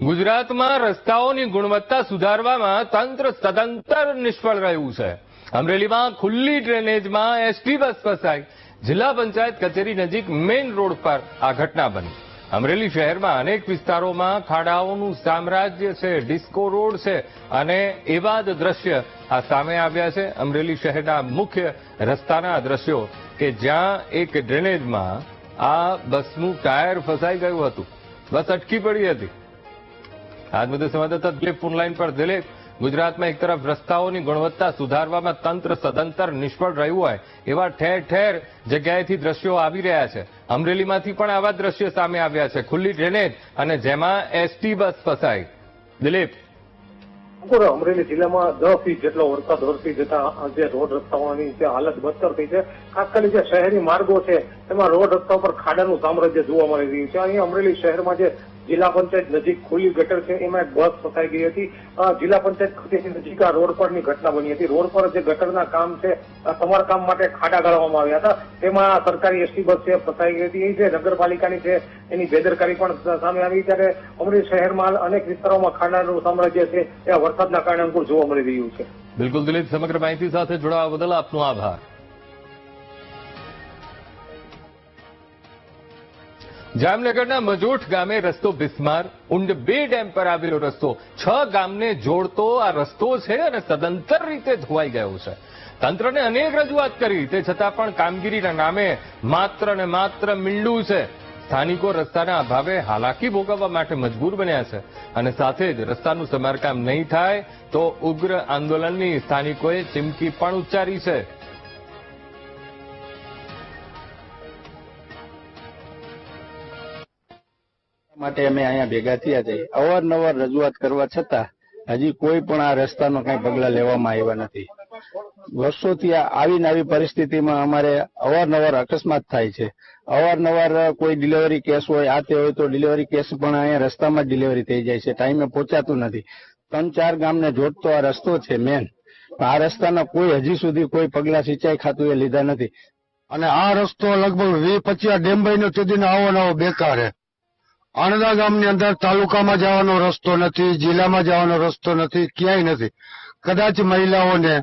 ગુજરાતમાં રસ્તાઓની ગુણવત્તા સુધારવામાં તંત્ર સદંતર નિષ્ફળ રહ્યું છે. અમરેલીમાં ખુલ્લી ડ્રેનેજમાં એસટી બસ ફસાઈ. જિલ્લા પંચાયત કચેરી નજીક મેઇન રોડ પર આ ઘટના બની. અમરેલી શહેરમાં અનેક વિસ્તારોમાં ખાડાઓનું સામ્રાજ્ય છે, ડિસ્કો રોડ છે અને એવા જ દ્રશ્ય આ સામે આવ્યા છે. અમરેલી શહેરના મુખ્ય રસ્તાના દ્રશ્યો કે જ્યાં એક ડ્રેનેજમાં આ બસનું ટાયર ફસાઈ ગયું હતું. બસ અટકી પડી હતી. આજ બધું સંવાદદાતા દિલીપ ફોનલાઈન પર. દિલીપ, ગુજરાતમાં એક તરફ રસ્તાઓની ગુણવત્તા સુધારવામાં તંત્ર સદંતર નિષ્ફળ રહ્યું હોય એવા ઠેર ઠેર જગ્યાએથી દ્રશ્યો આવી રહ્યા છે. અમરેલીમાંથી પણ આવા દ્રશ્યો સામે આવ્યા છે. ખુલ્લી ડ્રેનેજ અને જેમાં એસટી બસ ફસાઈ. દિલીપ અંકુર અમરેલી જિલ્લામાં દસ ઇંચ જેટલો વરસાદ વરસી જતા જે રોડ રસ્તાઓની જે હાલત બદતર થઈ છે, ખાસ કરીને જે શહેરી માર્ગો છે, તેમાં રોડ રસ્તા પર ખાડાનું સામ્રાજ્ય જોવા મળી રહ્યું છે. અહીં અમરેલી શહેરમાં જે જિલ્લા પંચાયત નજીક ખુલ્લી ગટર છે, એમાં એક બસ ફસાઈ ગઈ હતી. જિલ્લા પંચાયત ખાતેની નજીક આ રોડ પરની ઘટના બની હતી. રોડ પર જે ગટરના કામ છે સમારકામ માટે ખાડા ગાળવામાં આવ્યા હતા. તેમાં સરકારી એસટી બસ છે, ફસાઈ ગઈ હતી. જે નગરપાલિકાની છે, એની બેદરકારી પણ સામે આવી. ત્યારે અમરેલી શહેરમાં અનેક વિસ્તારોમાં ખાડાનું સામ્રાજ્ય છે આ વરસાદના કારણે અંકુર જોવા મળી રહ્યું છે. બિલકુલ દિલીપ, સમગ્ર માહિતી સાથે જોડાવા બદલ આપનો આભાર. જામનગરના મજોઠ ગામે રસ્તો બિસ્માર. ઊંડ બે ડેમ પર આવેલો રસ્તો. છ ગામને જોડતો આ રસ્તો છે અને સદંતર રીતે ધોવાઈ ગયો છે. તંત્રને અનેક રજૂઆત કરી, તે છતાં પણ કામગીરીના નામે માત્ર ને માત્ર મીંડું છે. સ્થાનિકો રસ્તાના અભાવે હાલાકી ભોગવવા માટે મજબૂર બન્યા છે અને સાથે જ રસ્તાનું સમારકામ નહીં થાય તો ઉગ્ર આંદોલનની સ્થાનિકોએ ચીમકી પણ ઉચ્ચારી છે. માટે અમે અહીંયા ભેગા થયા છે. અવારનવાર રજૂઆત કરવા છતાં હજી કોઈ પણ આ રસ્તાનો કઈ પગલા લેવામાં આવ્યા નથી. વર્ષોથી આવી આવી પરિસ્થિતિમાં અમારે અવારનવાર અકસ્માત થાય છે. અવારનવાર કોઈ ડિલિવરી કેસ હોય, આ તે હોય તો ડિલિવરી કેસ પણ અહીંયા રસ્તામાં ડિલિવરી થઈ જાય છે. ટાઈમે પહોંચાતું નથી. ત્રણ ચાર ગામને જોડતો આ રસ્તો છે મેન આ રસ્તાના કોઈ હજી સુધી કોઈ પગલા સિંચાઈ ખાતું એ લીધા નથી. અને આ રસ્તો લગભગ વીસ પચીસ ડેમભાઈ નો સુધી આવો નવો બેકાર. છે આણંદા ગામની અંદર તાલુકામાં જવાનો રસ્તો નથી, જિલ્લામાં જવાનો રસ્તો નથી, ક્યાંય નથી. કદાચ મહિલાઓને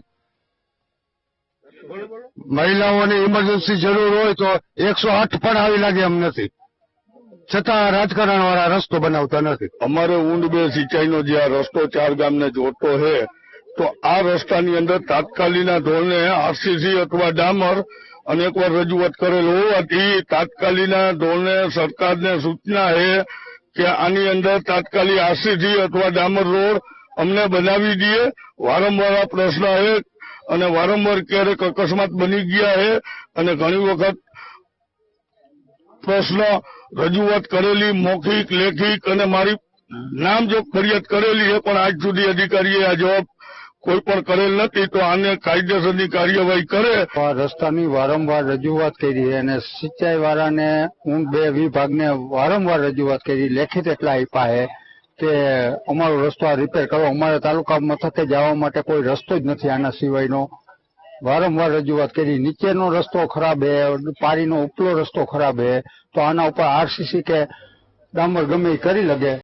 મહિલાઓને ઇમરજન્સી જરૂર હોય તો એકસો આઠ પણ આવી લાગે એમ નથી. છતાં રાજકારણ વાળા રસ્તો બનાવતા નથી. અમારે ઊંડ બે સિંચાઈનો જે આ રસ્તો ચાર ગામને જોડતો છે તો આ રસ્તાની અંદર તાત્કાલિકના ધોરણે આરસીસી અથવા ડામર અનેકવાર રજૂઆત કરેલ હોવાથી તાત્કાલિકના ધોરણે સરકારને સૂચના છે કે આની અંદર તાત્કાલિક આરસીસી અથવા ડામર રોડ અમને બનાવી દઈએ વારંવાર આ પ્રશ્ન છે અને વારંવાર ક્યારેક અકસ્માત બની ગયા છે અને ઘણી વખત પ્રશ્ન રજૂઆત કરેલી, મૌખિક, લેખિક અને મારી નામ જો ફરિયાદ કરેલી છે, પણ આજ સુધી અધિકારીએ આ જવાબ કોઈ પણ કરેલ નથી, તો આને કાયદેસરની કાર્યવાહી કરે. રસ્તાની વારંવાર રજૂઆત કરી અને સિંચાઈ વાળાને હું બે વિભાગને વારંવાર રજૂઆત કરી, લેખિત એટલા આપ્યા કે અમારો રસ્તો આ રિપેર કરો અમારા તાલુકા મથકે જવા માટે કોઈ રસ્તો જ નથી આના સિવાયનો. વારંવાર રજૂઆત કરી. નીચેનો રસ્તો ખરાબ હે પારીનો ઉપલો રસ્તો ખરાબ હે, તો આના ઉપર આરસીસી કે ડામર ગમે એ કરી લગે.